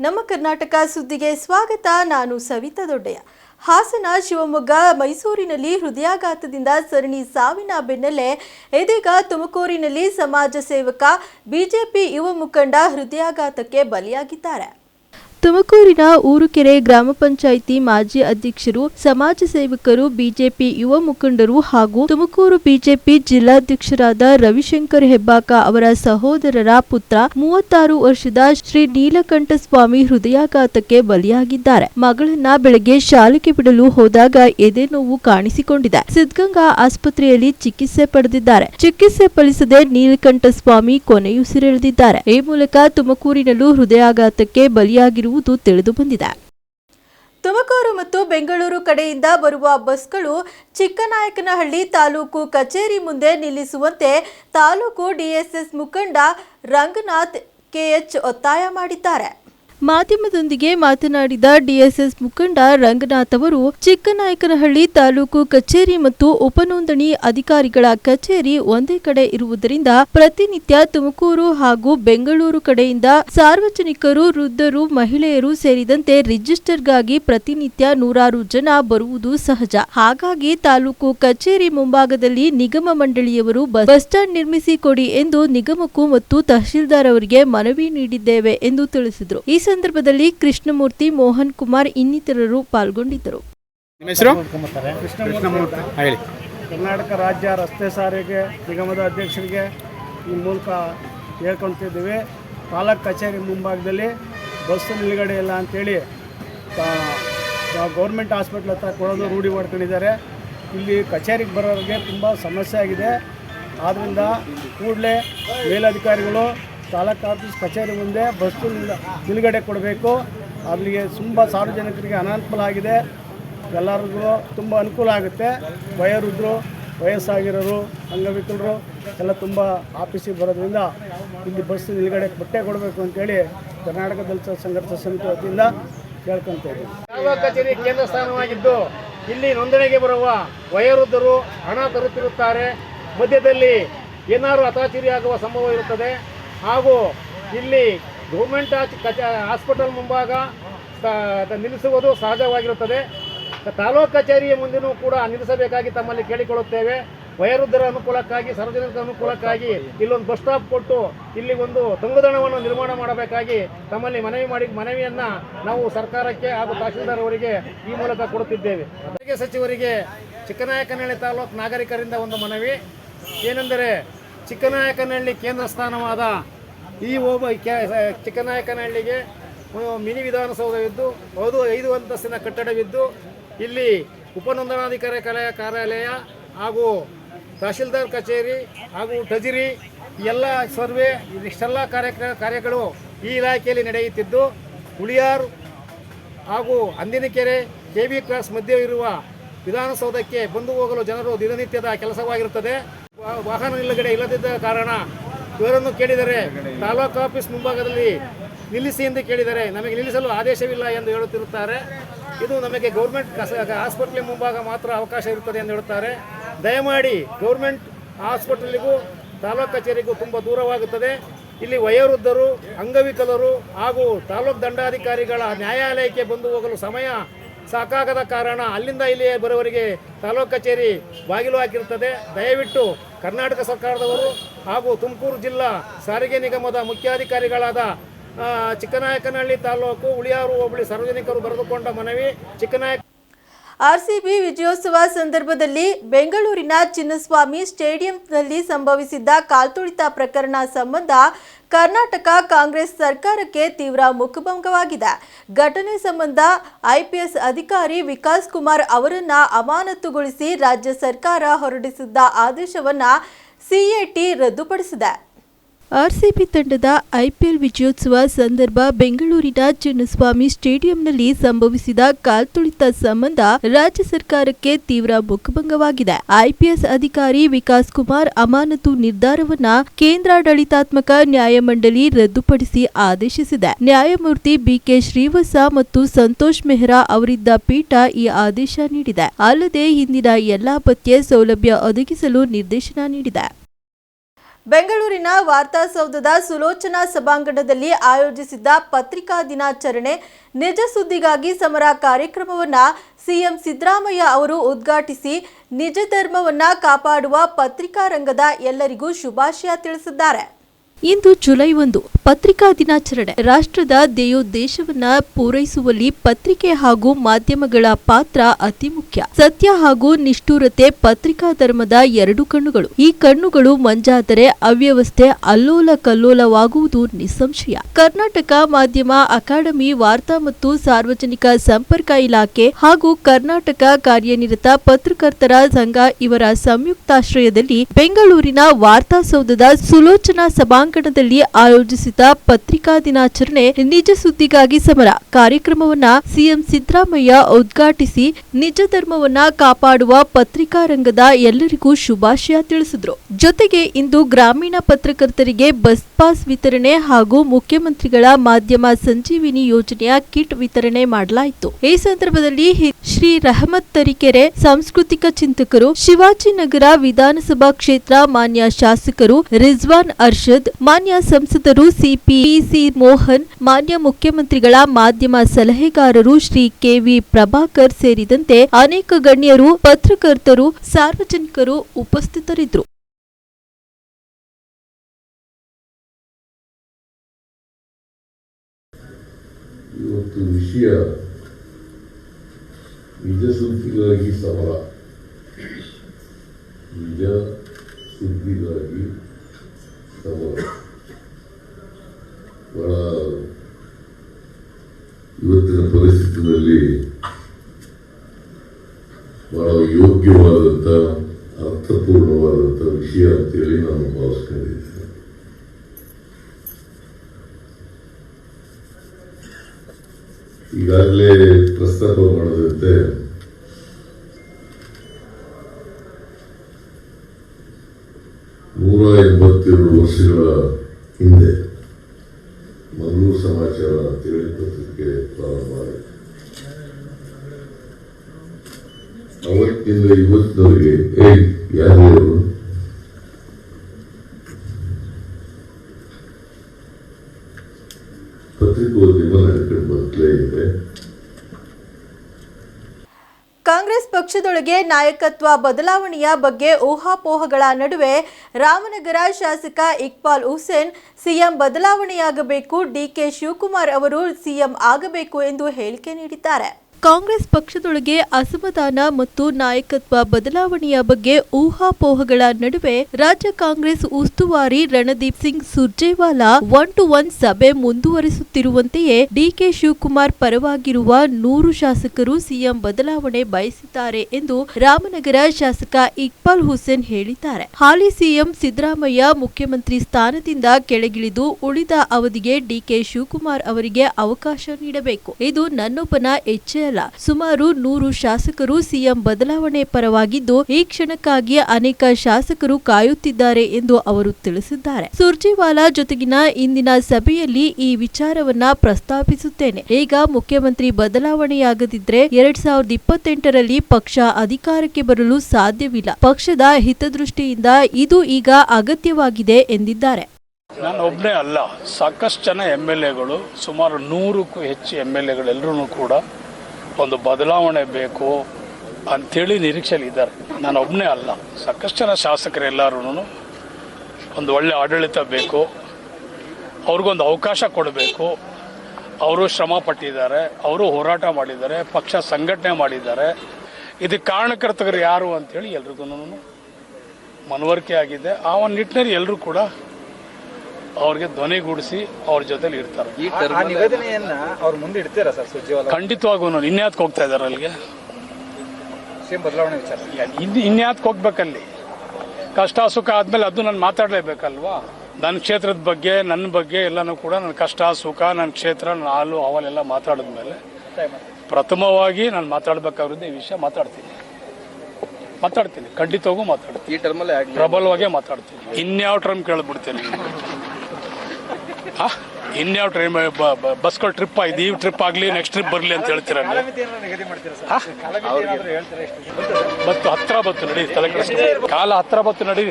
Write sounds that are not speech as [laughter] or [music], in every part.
ನಮ್ಮ ಕರ್ನಾಟಕ ಸುದ್ದಿಗೆ ಸ್ವಾಗತ. ನಾನು ಸವಿತಾ ದೊಡ್ಡಯ್ಯ. ಹಾಸನ ಶಿವಮೊಗ್ಗ, ಮೈಸೂರಿನಲ್ಲಿ ಹೃದಯಾಘಾತದಿಂದ ಸರಣಿ ಸಾವಿನ ಬೆನ್ನಲ್ಲೇ ಇದೀಗ ತುಮಕೂರಿನಲ್ಲಿ ಸಮಾಜ ಸೇವಕ, ಬಿಜೆಪಿ ಯುವ ಮುಖಂಡ ಹೃದಯಾಘಾತಕ್ಕೆ ಬಲಿಯಾಗಿದ್ದಾರೆ. ತುಮಕೂರಿನ ಊರುಕೆರೆ ಗ್ರಾಮ ಪಂಚಾಯಿತಿ ಮಾಜಿ ಅಧ್ಯಕ್ಷರು, ಸಮಾಜ ಸೇವಕರು, ಬಿಜೆಪಿ ಯುವ ಮುಖಂಡರು ಹಾಗೂ ತುಮಕೂರು ಬಿಜೆಪಿ ಜಿಲ್ಲಾಧ್ಯಕ್ಷರಾದ ರವಿಶಂಕರ್ ಹೆಬ್ಬಾಕ ಅವರ ಸಹೋದರರ ಪುತ್ರ ಮೂವತ್ತಾರು ವರ್ಷದ ಶ್ರೀ ನೀಲಕಂಠ ಸ್ವಾಮಿ ಹೃದಯಾಘಾತಕ್ಕೆ ಬಲಿಯಾಗಿದ್ದಾರೆ. ಮಗಳನ್ನ ಬೆಳಗ್ಗೆ ಶಾಲೆಗೆ ಬಿಡಲು ಹೋದಾಗ ಎದೆ ನೋವು ಕಾಣಿಸಿಕೊಂಡಿದೆ. ಸಿದ್ಧಗಂಗಾ ಆಸ್ಪತ್ರೆಯಲ್ಲಿ ಚಿಕಿತ್ಸೆ ಪಡೆದಿದ್ದಾರೆ. ಚಿಕಿತ್ಸೆ ಫಲಿಸದೆ ನೀಲಕಂಠ ಸ್ವಾಮಿ ಕೊನೆಯುಸಿರೆಳೆದಿದ್ದಾರೆ. ಈ ಮೂಲಕ ತುಮಕೂರಿನಲ್ಲೂ ಹೃದಯಾಘಾತಕ್ಕೆ ಬಲಿಯಾಗಿರುವುದು ತಿಳಿದು ಬಂದಿದೆ. ತುಮಕೂರು ಮತ್ತು ಬೆಂಗಳೂರು ಕಡೆಯಿಂದ ಬರುವ ಬಸ್ಗಳು ಚಿಕ್ಕನಾಯಕನಹಳ್ಳಿ ತಾಲೂಕು ಕಚೇರಿ ಮುಂದೆ ನಿಲ್ಲಿಸುವಂತೆ ತಾಲೂಕು ಡಿಎಸ್ಎಸ್ ಮುಖಂಡ ರಂಗನಾಥ್ ಕೆಎಚ್ ಒತ್ತಾಯ ಮಾಡಿದ್ದಾರೆ. ಮಾಧ್ಯಮದೊಂದಿಗೆ ಮಾತನಾಡಿದ ಡಿಎಸ್ಎಸ್ ಮುಖಂಡ ರಂಗನಾಥ್ ಅವರು, ಚಿಕ್ಕನಾಯಕನಹಳ್ಳಿ ತಾಲೂಕು ಕಚೇರಿ ಮತ್ತು ಉಪನೋಂದಣಿ ಅಧಿಕಾರಿಗಳ ಕಚೇರಿ ಒಂದೇ ಕಡೆ ಇರುವುದರಿಂದ ಪ್ರತಿನಿತ್ಯ ತುಮಕೂರು ಹಾಗೂ ಬೆಂಗಳೂರು ಕಡೆಯಿಂದ ಸಾರ್ವಜನಿಕರು, ವೃದ್ಧರು, ಮಹಿಳೆಯರು ಸೇರಿದಂತೆ ರಿಜಿಸ್ಟರ್ಗಾಗಿ ಪ್ರತಿನಿತ್ಯ ನೂರಾರು ಜನ ಬರುವುದು ಸಹಜ. ಹಾಗಾಗಿ ತಾಲೂಕು ಕಚೇರಿ ಮುಂಭಾಗದಲ್ಲಿ ನಿಗಮ ಮಂಡಳಿಯವರು ಬಸ್ ಸ್ಟ್ಯಾಂಡ್ ನಿರ್ಮಿಸಿ ಕೊಡಿ ಎಂದು ನಿಗಮಕ್ಕೂ ಮತ್ತು ತಹಶೀಲ್ದಾರ್ ಅವರಿಗೆ ಮನವಿ ನೀಡಿದ್ದೇವೆ ಎಂದು ತಿಳಿಸಿದರು. ಸಂದರ್ಭದಲ್ಲಿ ಕೃಷ್ಣಮೂರ್ತಿ ಮೋಹನ್ ಕುಮಾರ್ ಇನ್ನಿತರರು ಪಾಲ್ಗೊಂಡಿದ್ದರು. ನಿಮ್ಮ ಹೆಸರು? ಕೃಷ್ಣಮೂರ್ತಿ. ಹೇಳಿ. ಕರ್ನಾಟಕ ರಾಜ್ಯ ರಸ್ತೆ ಸಾರಿಗೆ ನಿಗಮದ ಅಧ್ಯಕ್ಷರಿಗೆ ಈ ಮೂಲಕ ಹೇಳ್ಕೊತಿದ್ದೀವಿ ತಾಲೂಕು ಕಚೇರಿ ಮುಂಭಾಗದಲ್ಲಿ ಬಸ್ಸು ನಿಲುಗಡೆ ಇಲ್ಲ ಅಂತೇಳಿ ಗೌರ್ಮೆಂಟ್ ಹಾಸ್ಪಿಟ್ಲ್ ಹತ್ರ ಕೊಡೋದು ರೂಢಿ ಮಾಡ್ಕೊಂಡಿದ್ದಾರೆ. ಇಲ್ಲಿ ಕಚೇರಿಗೆ ಬರೋರಿಗೆ ತುಂಬ ಸಮಸ್ಯೆ ಆಗಿದೆ. ಆದ್ದರಿಂದ ಕೂಡಲೇ ಮೇಲಧಿಕಾರಿಗಳು ತಾಲೂಕು ಆಫೀಸ್ ಕಚೇರಿ ಮುಂದೆ ಬಸ್ಸು ನಿಲ್, ನಿಲುಗಡೆ ಕೊಡಬೇಕು. ಅಲ್ಲಿಗೆ ತುಂಬ ಸಾರ್ವಜನಿಕರಿಗೆ ಅನಾನುಕೂಲ ಆಗಿದೆ. ಎಲ್ಲರಿಗೂ ತುಂಬ ಅನುಕೂಲ ಆಗುತ್ತೆ. ವಯೋವೃದ್ಧರು, ವಯಸ್ಸಾಗಿರೋರು, ಅಂಗವಿಕಲರು ಎಲ್ಲ ತುಂಬ ಆಫೀಸಿಗೆ ಬರೋದ್ರಿಂದ ಇಲ್ಲಿ ಬಸ್ ನಿಲುಗಡೆ ಬಟ್ಟೆ ಕೊಡಬೇಕು ಅಂತೇಳಿ ಕರ್ನಾಟಕ ದಲಿತ ಸಂಘರ್ಷ ಸಮಿತಿ ವತಿಯಿಂದ ಕೇಳ್ಕೊತಾ ತಾಲೂಕು ಕಚೇರಿ ಕೇಂದ್ರ ಸ್ಥಾನವಾಗಿದ್ದು ಇಲ್ಲಿ ನೋಂದಣಿಗೆ ಬರುವ ವಯೋವೃದ್ಧರು ಹಣ ತರುತ್ತಿರುತ್ತಾರೆ. ಮಧ್ಯದಲ್ಲಿ ಏನಾದರೂ ಅತಾಚುರಿ ಆಗುವ ಸಂಭವ ಇರುತ್ತದೆ. ಹಾಗೂ ಇಲ್ಲಿ ಗೌರ್ಮೆಂಟ್ ಹಾಸ್ಪಿಟಲ್ ಮುಂಭಾಗ ನಿಲ್ಲಿಸುವುದು ಸಹಜವಾಗಿರುತ್ತದೆ. ತಾಲೂಕು ಕಚೇರಿಯ ಮುಂದೆನೂ ಕೂಡ ನಿಲ್ಲಿಸಬೇಕಾಗಿ ತಮ್ಮಲ್ಲಿ ಕೇಳಿಕೊಳ್ಳುತ್ತೇವೆ. ವಯೋವೃದ್ಧರ ಅನುಕೂಲಕ್ಕಾಗಿ, ಸಾರ್ವಜನಿಕರ ಅನುಕೂಲಕ್ಕಾಗಿ ಇಲ್ಲೊಂದು ಬಸ್ ಸ್ಟಾಪ್ ಕೊಟ್ಟು ಇಲ್ಲಿ ಒಂದು ತಂಗುದಾಣವನ್ನು ನಿರ್ಮಾಣ ಮಾಡಬೇಕಾಗಿ ತಮ್ಮಲ್ಲಿ ಮನವಿ ಮಾಡಿ, ಮನವಿಯನ್ನು ನಾವು ಸರ್ಕಾರಕ್ಕೆ ಹಾಗೂ ತಹಶೀಲ್ದಾರ್ ಅವರಿಗೆ ಈ ಮೂಲಕ ಕೊಡುತ್ತಿದ್ದೇವೆ. ಆರೋಗ್ಯ ಸಚಿವರಿಗೆ ಚಿಕ್ಕನಾಯಕನಹಳ್ಳಿ ತಾಲೂಕು ನಾಗರಿಕರಿಂದ ಒಂದು ಮನವಿ. ಏನೆಂದರೆ ಚಿಕ್ಕನಾಯಕನಹಳ್ಳಿ ಕೇಂದ್ರ ಸ್ಥಾನವಾದ ಈ ಓಬ ಚಿಕ್ಕನಾಯಕನಹಳ್ಳಿಗೆ ಮಿನಿ ವಿಧಾನಸೌಧವಿದ್ದು ಅದು ಐದು ಅಂತಸ್ತಿನ ಕಟ್ಟಡವಿದ್ದು, ಇಲ್ಲಿ ಉಪನೋಂದಣಾಧಿಕಾರಿ ಕಲೆಯ ಕಾರ್ಯಾಲಯ ಹಾಗೂ ತಹಶೀಲ್ದಾರ್ ಕಚೇರಿ ಹಾಗೂ ಟಜಿರಿ ಎಲ್ಲ ಸರ್ವೆ, ಇಷ್ಟೆಲ್ಲ ಕಾರ್ಯಕ್ರ ಕಾರ್ಯಗಳು ಈ ಇಲಾಖೆಯಲ್ಲಿ ನಡೆಯುತ್ತಿದ್ದು, ಹುಳಿಯಾರ್ ಹಾಗೂ ಅಂದಿನಕೆರೆ ಕೆ ಬಿ ಕ್ರಾಸ್ ಮಧ್ಯೆ ಇರುವ ವಿಧಾನಸೌಧಕ್ಕೆ ಬಂದು ಹೋಗಲು ಜನರು ದಿನನಿತ್ಯದ ಕೆಲಸವಾಗಿರುತ್ತದೆ. ವಾಹನ ನಿಲುಗಡೆ ಇಲ್ಲದಿದ್ದ ಕಾರಣ ಇವರನ್ನು ಕೇಳಿದರೆ ತಾಲೂಕು ಆಫೀಸ್ ಮುಂಭಾಗದಲ್ಲಿ ನಿಲ್ಲಿಸಿ ಎಂದು ಕೇಳಿದರೆ ನಮಗೆ ನಿಲ್ಲಿಸಲು ಆದೇಶವಿಲ್ಲ ಎಂದು ಹೇಳುತ್ತಿರುತ್ತಾರೆ. ಇದು ನಮಗೆ ಗೌರ್ಮೆಂಟ್ ಹಾಸ್ಪಿಟ್ಲ್ ಮುಂಭಾಗ ಮಾತ್ರ ಅವಕಾಶ ಇರುತ್ತದೆ ಎಂದು ಹೇಳುತ್ತಾರೆ. ದಯಮಾಡಿ ಗೌರ್ಮೆಂಟ್ ಆಸ್ಪತ್ರೆಗೂ ತಾಲೂಕು ಕಚೇರಿಗೂ ತುಂಬ ದೂರವಾಗುತ್ತದೆ. ಇಲ್ಲಿ ವಯೋವೃದ್ಧರು, ಅಂಗವಿಕಲರು ಹಾಗೂ ತಾಲೂಕು ದಂಡಾಧಿಕಾರಿಗಳ ನ್ಯಾಯಾಲಯಕ್ಕೆ ಬಂದು ಹೋಗಲು ಸಮಯ ಸಾಕಾಗದ ಕಾರಣ ಅಲ್ಲಿಂದ ಇಲ್ಲಿಯೇ ಬರೋವರಿಗೆ ತಾಲೂಕು ಕಚೇರಿ ಬಾಗಿಲು ಹಾಕಿರುತ್ತದೆ. ದಯವಿಟ್ಟು ಕರ್ನಾಟಕ ಸರ್ಕಾರದವರು ಹಾಗೂ ತುಮಕೂರು ಜಿಲ್ಲಾ ಸಾರಿಗೆ ನಿಗಮದ ಮುಖ್ಯಾಧಿಕಾರಿಗಳಾದ ಚಿಕ್ಕನಾಯಕನಹಳ್ಳಿ ತಾಲೂಕು ಉಳಿಯಾರು ಹೋಬಳಿ ಸಾರ್ವಜನಿಕರು ಬರೆದುಕೊಂಡ ಮನವಿ ಚಿಕ್ಕನಾಯಕ ಆರ್ಸಿಬಿ ವಿಜಯೋತ್ಸವ ಸಂದರ್ಭದಲ್ಲಿ ಬೆಂಗಳೂರಿನ ಚಿನ್ನಸ್ವಾಮಿ ಸ್ಟೇಡಿಯಂನಲ್ಲಿ ಸಂಭವಿಸಿದ್ದ ಕಾಲ್ತುಳಿತ ಪ್ರಕರಣ ಸಂಬಂಧ ಕರ್ನಾಟಕ ಕಾಂಗ್ರೆಸ್ ಸರ್ಕಾರಕ್ಕೆ ತೀವ್ರ ಮುಖಭಂಗವಾಗಿದೆ. ಘಟನೆ ಸಂಬಂಧ ಐಪಿಎಸ್ ಅಧಿಕಾರಿ ವಿಕಾಸ್ ಕುಮಾರ್ ಅವರನ್ನ ಅಮಾನತುಗೊಳಿಸಿ ರಾಜ್ಯ ಸರ್ಕಾರ ಹೊರಡಿಸಿದ್ದ ಆದೇಶವನ್ನ ಸಿಎಟಿ ರದ್ದುಪಡಿಸಿದೆ. ಆರ್ಸಿಬಿ ತಂಡದ ಐಪಿಎಲ್ ವಿಜಯೋತ್ಸವ ಸಂದರ್ಭ ಬೆಂಗಳೂರಿನ ಚಿನ್ನಸ್ವಾಮಿ ಸ್ಟೇಡಿಯಂನಲ್ಲಿ ಸಂಭವಿಸಿದ ಕಾಲ್ತುಳಿತ ಸಂಬಂಧ ರಾಜ್ಯ ಸರ್ಕಾರಕ್ಕೆ ತೀವ್ರ ಮುಖಭಂಗವಾಗಿದೆ. ಐಪಿಎಸ್ ಅಧಿಕಾರಿ ವಿಕಾಸ್ ಕುಮಾರ್ ಅಮಾನತು ನಿರ್ಧಾರವನ್ನ ಕೇಂದ್ರಾಡಳಿತಾತ್ಮಕ ನ್ಯಾಯಮಂಡಳಿ ರದ್ದುಪಡಿಸಿ ಆದೇಶಿಸಿದೆ. ನ್ಯಾಯಮೂರ್ತಿ ಬಿಕೆ ಶ್ರೀವಾಸ ಮತ್ತು ಸಂತೋಷ್ ಮೆಹ್ರಾ ಅವರಿದ್ದ ಪೀಠ ಈ ಆದೇಶ ನೀಡಿದೆ. ಅಲ್ಲದೆ ಹಿಂದಿನ ಎಲ್ಲಾ ಭತ್ಯೆ ಸೌಲಭ್ಯ ಒದಗಿಸಲು ನಿರ್ದೇಶನ ನೀಡಿದೆ. ಬೆಂಗಳೂರಿನ ವಾರ್ತಾಸೌಧದ ಸುಲೋಚನಾ ಸಭಾಂಗಣದಲ್ಲಿ ಆಯೋಜಿಸಿದ್ದ ಪತ್ರಿಕಾ ದಿನಾಚರಣೆ, ನಿಜ ಸುದ್ದಿಗಾಗಿ ಸಮರ ಕಾರ್ಯಕ್ರಮವನ್ನ ಸಿಎಂ ಸಿದ್ದರಾಮಯ್ಯ ಅವರು ಉದ್ಘಾಟಿಸಿ ನಿಜ ಧರ್ಮವನ್ನು ಕಾಪಾಡುವ ಪತ್ರಿಕಾ ರಂಗದ ಎಲ್ಲರಿಗೂ ಶುಭಾಶಯ ತಿಳಿಸಿದ್ದಾರೆ. ಇಂದು ಜುಲೈ ಒಂದು, ಪತ್ರಿಕಾ ದಿನಾಚರಣೆ. ರಾಷ್ಟ್ರದ ಧ್ಯೇಯೋದ್ದೇಶವನ್ನ ಪೂರೈಸುವಲ್ಲಿ ಪತ್ರಿಕೆ ಹಾಗೂ ಮಾಧ್ಯಮಗಳ ಪಾತ್ರ ಅತಿ ಮುಖ್ಯ. ಸತ್ಯ ಹಾಗೂ ನಿಷ್ಠೂರತೆ ಪತ್ರಿಕಾ ಧರ್ಮದ ಎರಡು ಕಣ್ಣುಗಳು. ಈ ಕಣ್ಣುಗಳು ಮಂಜಾದರೆ ಅವ್ಯವಸ್ಥೆ ಅಲ್ಲೋಲ ಕಲ್ಲೋಲವಾಗುವುದು ನಿಸ್ಸಂಶಯ. ಕರ್ನಾಟಕ ಮಾಧ್ಯಮ ಅಕಾಡೆಮಿ ವಾರ್ತಾ ಮತ್ತು ಸಾರ್ವಜನಿಕ ಸಂಪರ್ಕ ಇಲಾಖೆ ಹಾಗೂ ಕರ್ನಾಟಕ ಕಾರ್ಯನಿರತ ಪತ್ರಕರ್ತರ ಸಂಘ ಇವರ ಸಂಯುಕ್ತಾಶ್ರಯದಲ್ಲಿ ಬೆಂಗಳೂರಿನ ವಾರ್ತಾಸೌಧದ ಸುಲೋಚನಾ ಸಭಾಂಗಣದಲ್ಲಿ ಆಯೋಜಿಸಿದ ಪತ್ರಿಕಾ ದಿನಾಚರಣೆ ನಿಜ ಸುದ್ದಿಗಾಗಿ ಸಮರ. ಕಾರ್ಯಕ್ರಮವನ್ನ ಸಿಎಂ ಸಿದ್ದರಾಮಯ್ಯ ಉದ್ಘಾಟಿಸಿ ನಿಜ ಧರ್ಮವನ್ನ ಕಾಪಾಡುವ ಪತ್ರಿಕಾ ರಂಗದ ಎಲ್ಲರಿಗೂ ಶುಭಾಶಯ ತಿಳಿಸಿದ್ರು. ಜೊತೆಗೆ ಇಂದು ಗ್ರಾಮೀಣ ಪತ್ರಕರ್ತರಿಗೆ ಬಸ್ ಪಾಸ್ ವಿತರಣೆ ಹಾಗೂ ಮುಖ್ಯಮಂತ್ರಿಗಳ ಮಾಧ್ಯಮ ಸಂಜೀವಿನಿ ಯೋಜನೆಯ ಕಿಟ್ ವಿತರಣೆ ಮಾಡಲಾಯಿತು. ಈ ಸಂದರ್ಭದಲ್ಲಿ ಶ್ರೀ ರಹಮತ್ ತರೀಕೆರೆ ಸಾಂಸ್ಕೃತಿಕ ಚಿಂತಕರು, ಶಿವಾಜಿನಗರ ವಿಧಾನಸಭಾ ಕ್ಷೇತ್ರ ಮಾನ್ಯ ಶಾಸಕರು ರಿಜ್ವಾನ್ ಅರ್ಷದ್ ಮಾನ್ಯ ಸಂಸದರು ಸಿಪಿಸಿ ಮೋಹನ್, ಮಾನ್ಯ ಮುಖ್ಯಮಂತ್ರಿಗಳ ಮಾಧ್ಯಮ ಸಲಹೆಗಾರರು ಶ್ರೀ ಕೆವಿ ಪ್ರಭಾಕರ್ ಸೇರಿದಂತೆ ಅನೇಕ ಗಣ್ಯರು, ಪತ್ರಕರ್ತರು, ಸಾರ್ವಜನಿಕರು ಉಪಸ್ಥಿತರಿದ್ದರು. ನಿಜ ಸುದ್ದಿಗಾಗಿ ಸಮರ ನಿಜ ಸುದ್ದಿಗಾಗಿ ಸಮರ ಬಹಳ [coughs] ಇವತ್ತಿನ ಪರಿಸ್ಥಿತಿಯಲ್ಲಿ ಬಹಳ ಯೋಗ್ಯವಾದಂಥ ಅರ್ಥಪೂರ್ಣವಾದಂಥ ವಿಷಯ ಅಂತೇಳಿ ನಾನು ಭಾವಿಸ್ಕೊಂಡಿದ್ದೇನೆ. ಈಗಾಗಲೇ ಪ್ರಸ್ತಾಪ ಮಾಡಿದಂತೆ ನೂರ ಎಂಬತ್ತೆರಡು ವರ್ಷಗಳ ಹಿಂದೆ ಮಂಗಳೂರು ಸಮಾಚಾರ ಅಂತೇಳಿ ಪತ್ರಿಕೆ ಪ್ರಾರಂಭ ಆಗಿದೆ. ಅವತ್ತಿಂದ ಇವತ್ತಿನವರೆಗೆ ಯಾರು ಅವರು ಪತ್ರಿಕೋದ್ಯಮ ನಡ್ಕೊಂಡು ಬರ್ತಾ ಇದೆ ಕಾಂಗ್ರೆಸ್ ಪಕ್ಷದೊಳಗೆ ನಾಯಕತ್ವ ಬದಲಾವಣೆಯ ಬಗ್ಗೆ ಊಹಾಪೋಹಗಳ ನಡುವೆ ರಾಮನಗರ ಶಾಸಕ ಇಕ್ಬಾಲ್ ಹುಸೇನ್ ಸಿಎಂ ಬದಲಾವಣೆಯಾಗಬೇಕು ಡಿಕೆ ಶಿವಕುಮಾರ್ ಅವರು ಸಿಎಂ ಆಗಬೇಕು ಎಂದು ಹೇಳಿಕೆ ನೀಡಿದ್ದಾರೆ. ಕಾಂಗ್ರೆಸ್ ಪಕ್ಷದೊಳಗೆ ಅಸಮಾಧಾನ ಮತ್ತು ನಾಯಕತ್ವ ಬದಲಾವಣೆಯ ಬಗ್ಗೆ ಊಹಾಪೋಹಗಳ ನಡುವೆ ರಾಜ್ಯ ಕಾಂಗ್ರೆಸ್ ಉಸ್ತುವಾರಿ Randeep Singh Surjewala one to one ಸಭೆ ಮುಂದುವರಿಸುತ್ತಿರುವಂತೆಯೇ ಡಿಕೆ ಶಿವಕುಮಾರ್ ಪರವಾಗಿರುವ ನೂರು ಶಾಸಕರು ಸಿಎಂ ಬದಲಾವಣೆ ಬಯಸಿದ್ದಾರೆ ಎಂದು ರಾಮನಗರ ಶಾಸಕ ಇಕ್ಬಾಲ್ ಹುಸೇನ್ ಹೇಳಿದ್ದಾರೆ. ಹಾಲಿ ಸಿಎಂ ಸಿದ್ದರಾಮಯ್ಯ ಮುಖ್ಯಮಂತ್ರಿ ಸ್ಥಾನದಿಂದ ಕೆಳಗಿಳಿದು ಉಳಿದ ಅವಧಿಗೆ ಡಿಕೆ ಶಿವಕುಮಾರ್ ಅವರಿಗೆ ಅವಕಾಶ ನೀಡಬೇಕು. ಇದು ನನ್ನೊಬ್ಬನ ಇಚ್ಛೆ ಸುಮಾರು ನೂರು ಶಾಸಕರು ಸಿಎಂ ಬದಲಾವಣೆ ಪರವಾಗಿದ್ದು, ಈ ಕ್ಷಣಕ್ಕಾಗಿ ಅನೇಕ ಶಾಸಕರು ಕಾಯುತ್ತಿದ್ದಾರೆ ಎಂದು ಅವರು ತಿಳಿಸಿದ್ದಾರೆ. ಸುರ್ಜೇವಾಲಾ ಜೊತೆಗಿನ ಇಂದಿನ ಸಭೆಯಲ್ಲಿ ಈ ವಿಚಾರವನ್ನ ಪ್ರಸ್ತಾಪಿಸುತ್ತೇನೆ. ಈಗ ಮುಖ್ಯಮಂತ್ರಿ ಬದಲಾವಣೆಯಾಗದಿದ್ರೆ ಎರಡ್ ಸಾವಿರದ ಇಪ್ಪತ್ತೆಂಟರಲ್ಲಿ ಪಕ್ಷ ಅಧಿಕಾರಕ್ಕೆ ಬರಲು ಸಾಧ್ಯವಿಲ್ಲ. ಪಕ್ಷದ ಹಿತದೃಷ್ಟಿಯಿಂದ ಇದು ಈಗ ಅಗತ್ಯವಾಗಿದೆ ಎಂದಿದ್ದಾರೆ. ನಾನು ಒಬ್ಬನೇ ಅಲ್ಲ. ಸಾಕಷ್ಟು ಜನ ಎಂ ಎಲ್ ಎಗಳು, ಸುಮಾರು ನೂರಕ್ಕೂ ಹೆಚ್ಚು ಎಂ ಎಲ್ ಎಗಳೆಲ್ಲರೂ ಕೂಡ ಒಂದು ಬದಲಾವಣೆ ಬೇಕು ಅಂತೇಳಿ ನಿರೀಕ್ಷೆಯಲ್ಲಿ ಇದ್ದಾರೆ ನಾನು ಒಬ್ಬನೇ ಅಲ್ಲ. ಸಾಕಷ್ಟು ಜನ ಶಾಸಕರೆಲ್ಲರೂ ಒಂದು ಒಳ್ಳೆ ಆಡಳಿತ ಬೇಕು. ಅವ್ರಿಗೊಂದು ಅವಕಾಶ ಕೊಡಬೇಕು. ಅವರು ಶ್ರಮ ಪಟ್ಟಿದ್ದಾರೆ. ಅವರು ಹೋರಾಟ ಮಾಡಿದ್ದಾರೆ. ಪಕ್ಷ ಸಂಘಟನೆ ಮಾಡಿದ್ದಾರೆ. ಇದಕ್ಕೆ ಕಾರಣಕರ್ತರು ಯಾರು ಅಂತೇಳಿ ಎಲ್ರಿಗೂ ಮನವರಿಕೆ ಆಗಿದೆ. ಆ ಒಂದು ನಿಟ್ಟಿನಲ್ಲಿ ಎಲ್ಲರೂ ಕೂಡ ಅವ್ರಿಗೆ ಧ್ವನಿಗೂಡಿಸಿ ಅವ್ರ ಜೊತೆಲಿ ಇರ್ತಾರೆ. ಈ ಆ ನಿವೇದನೆಯನ್ನ ಅವ್ರ ಮುಂದೆ ಇಡ್ತೀರಾ ಸರ್ ಖಂಡಿತವಾಗೂ ಇನ್ಯಾತ್ಗೆ ಹೋಗ್ತಾ ಇದ್ದಾರೆ ಅಲ್ಲಿಗೆ. ಸಿಎಂ ಬದಲಾವಣೆ ವಿಚಾರ. ಇನ್ನು ಹೋಗ್ಬೇಕಲ್ಲಿ. ಕಷ್ಟ ಸುಖ ಆದ್ಮೇಲೆ ಅದು ನಾನು ಮಾತಾಡಲೇಬೇಕಲ್ವಾ? ನನ್ನ ಕ್ಷೇತ್ರದ ಬಗ್ಗೆ ನನ್ನ ಬಗ್ಗೆ ಎಲ್ಲನೂ ಕೂಡ ನನ್ನ ಕಷ್ಟ ಸುಖ ನನ್ನ ಕ್ಷೇತ್ರ ನನ್ನ ಹಾಲು ಅವಲೆಲ್ಲ ಮಾತಾಡಿದ್ಮೇಲೆ ಪ್ರಥಮವಾಗಿ ನಾನು ಮಾತಾಡ್ಬೇಕಾಗಿರೋದು ಈ ವಿಷಯ ಮಾತಾಡ್ತೀನಿ. ಮಾತಾಡ್ತೀನಿ. ಖಂಡಿತವಾಗೂ ಮಾತಾಡ್ತೀನಿ. ಈ ಟರ್ಮಲ್ಲೇ ಪ್ರಬಲವಾಗೇ ಮಾತಾಡ್ತೀನಿ. ಇನ್ಯಾವ ಟರ್ಮ್ ಕೇಳ್ಬಿಡ್ತೀನಿ. 好。ಇನ್ಯಾವ ಟ್ರೈನ್ ಬಸ್ಗಳು ಟ್ರಿಪ್ ಆಯ್ತು ಈ ಟ್ರಿಪ್ ಆಗಲಿ ನೆಕ್ಸ್ಟ್ ಟ್ರಿಪ್ ಬರಲಿ ಅಂತ ಹೇಳ್ತೀರ ಕಾಲಮಿತಿ ಏನಾದ್ರು ನಿಗದಿ ಮಾಡ್ತೀರಾ ಸರ್ ಕಾಲಮಿತಿ ಏನಾದ್ರು ಹೇಳ್ತೀರಾ ಎಷ್ಟು ಬತ್ತು ಹತ್ರ ಬತ್ತು ನಡಿ ತಲೆ. ಕಾಲ ಹತ್ರ ಬತ್ತು ನಡಿ.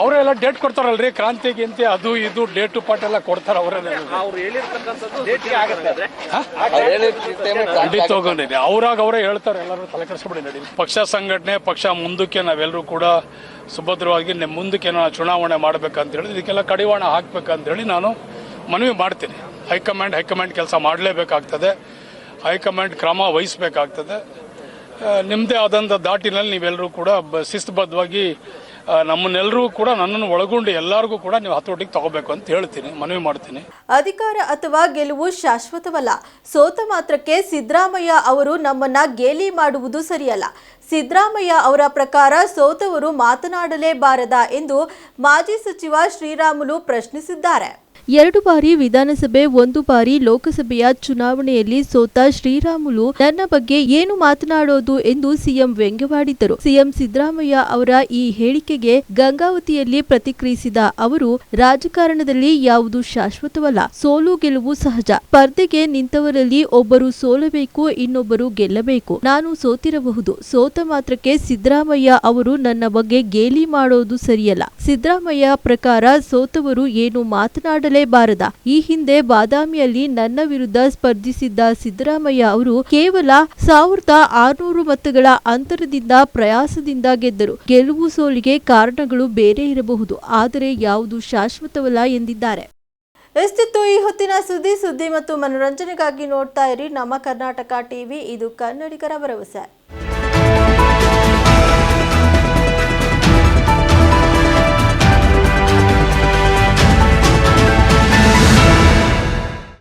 ಅವರೆಲ್ಲ ಡೇಟ್ ಕೊಡ್ತಾರಲ್ರಿ? ಕ್ರಾಂತಿ ಗಿಂತಿ ಅದು ಇದು ಡೇಟು ಪಾಟ್ ಎಲ್ಲ ಕೊಡ್ತಾರೆ ಅವರೇ. ಖಂಡಿತ ಹೋಗೋಣ ಅವ್ರಾಗ ಅವರೇ ಹೇಳ್ತಾರೆ ಎಲ್ಲರೂ ತಲೆ ಕೆಡಿಸ್ಬಿಡಿ ನಡಿ. ಪಕ್ಷ ಸಂಘಟನೆ ಪಕ್ಷ ಮುಂದಕ್ಕೆ ನಾವೆಲ್ಲರೂ ಕೂಡ ಸುಭದ್ರವಾಗಿ ಮುಂದಕ್ಕೆ ನಾವು ಚುನಾವಣೆ ಮಾಡ್ಬೇಕಂತ ಹೇಳಿ ಇದಕ್ಕೆಲ್ಲ ಕಡಿವಾಣ ಹಾಕ್ಬೇಕಂತ ಹೇಳಿ ನಾನು ಮನವಿ ಮಾಡ್ತೀನಿ. ಹೈಕಮಾಂಡ್ ಹೈಕಮಾಂಡ್ ಕೆಲಸ ಮಾಡಲೇಬೇಕಾಗ್ತದೆ. ಹೈಕಮಾಂಡ್ ಕ್ರಮ ವಹಿಸಬೇಕಾಗ್ತದೆ. ನಿಮ್ಮದೇ ಆದಂಥ ದಾಟಿನಲ್ಲಿ ನೀವೆಲ್ಲರೂ ಕೂಡ ಶಿಸ್ತುಬದ್ಧವಾಗಿ ನಮ್ಮನ್ನೆಲ್ಲರೂ ಕೂಡ ನನ್ನನ್ನು ಒಳಗೊಂಡು ಎಲ್ಲರಿಗೂ ಕೂಡ ನೀವು ಹತೋಟಿಗೆ ತಗೋಬೇಕು ಅಂತ ಹೇಳ್ತೀನಿ, ಮನವಿ ಮಾಡ್ತೀನಿ. ಅಧಿಕಾರ ಅಥವಾ ಗೆಲುವು ಶಾಶ್ವತವಲ್ಲ. ಸೋತ ಮಾತ್ರಕ್ಕೆ ಸಿದ್ದರಾಮಯ್ಯ ಅವರು ನಮ್ಮನ್ನ ಗೇಲಿ ಮಾಡುವುದು ಸರಿಯಲ್ಲ. ಸಿದ್ದರಾಮಯ್ಯ ಅವರ ಪ್ರಕಾರ ಸೋತವರು ಮಾತನಾಡಲೇಬಾರದ ಎಂದು ಮಾಜಿ ಸಚಿವ ಶ್ರೀರಾಮುಲು ಪ್ರಶ್ನಿಸಿದ್ದಾರೆ. ಎರಡು ಬಾರಿ ವಿಧಾನಸಭೆ, ಒಂದು ಬಾರಿ ಲೋಕಸಭೆಯ ಚುನಾವಣೆಯಲ್ಲಿ ಸೋತ ಶ್ರೀರಾಮುಲು ನನ್ನ ಬಗ್ಗೆ ಏನು ಮಾತನಾಡೋದು ಎಂದು ಸಿಎಂ ವ್ಯಂಗ್ಯವಾಡಿದ್ದರು. ಸಿಎಂ ಸಿದ್ದರಾಮಯ್ಯ ಅವರ ಈ ಹೇಳಿಕೆಗೆ ಗಂಗಾವತಿಯಲ್ಲಿ ಪ್ರತಿಕ್ರಿಯಿಸಿದ ಅವರು, ರಾಜಕಾರಣದಲ್ಲಿ ಯಾವುದು ಶಾಶ್ವತವಲ್ಲ, ಸೋಲು ಗೆಲುವು ಸಹಜ. ಸ್ಪರ್ಧೆಗೆ ನಿಂತವರಲ್ಲಿ ಒಬ್ಬರು ಸೋಲಬೇಕು, ಇನ್ನೊಬ್ಬರು ಗೆಲ್ಲಬೇಕು. ನಾನು ಸೋತಿರಬಹುದು. ಸೋತ ಮಾತ್ರಕ್ಕೆ ಸಿದ್ದರಾಮಯ್ಯ ಅವರು ನನ್ನ ಬಗ್ಗೆ ಗೇಲಿ ಮಾಡೋದು ಸರಿಯಲ್ಲ. ಸಿದ್ದರಾಮಯ್ಯ ಪ್ರಕಾರ ಸೋತವರು ಏನು ಮಾತನಾಡಲೇಬಾರದ ಈ ಹಿಂದೆ ಬಾದಾಮಿಯಲ್ಲಿ ನನ್ನ ವಿರುದ್ಧ ಸ್ಪರ್ಧಿಸಿದ್ದ ಸಿದ್ದರಾಮಯ್ಯ ಅವರು ಕೇವಲ ಸಾವಿರದ ಆರುನೂರು ಮತಗಳ ಅಂತರದಿಂದ ಪ್ರಯಾಸದಿಂದ ಗೆದ್ದರು. ಗೆಲುವು ಸೋಲಿಗೆ ಕಾರಣಗಳು ಬೇರೆ ಇರಬಹುದು, ಆದರೆ ಯಾವುದು ಶಾಶ್ವತವಲ್ಲ ಎಂದಿದ್ದಾರೆ. ಎಷ್ಟಿತ್ತು ಈ ಹೊತ್ತಿನ ಸುದ್ದಿ? ಸುದ್ದಿ ಮತ್ತು ಮನೋರಂಜನೆಗಾಗಿ ನೋಡ್ತಾ ಇರಿ ನಮ್ಮ ಕರ್ನಾಟಕ ಟಿವಿ. ಇದು ಕನ್ನಡಿಗರ ಭರವಸೆ.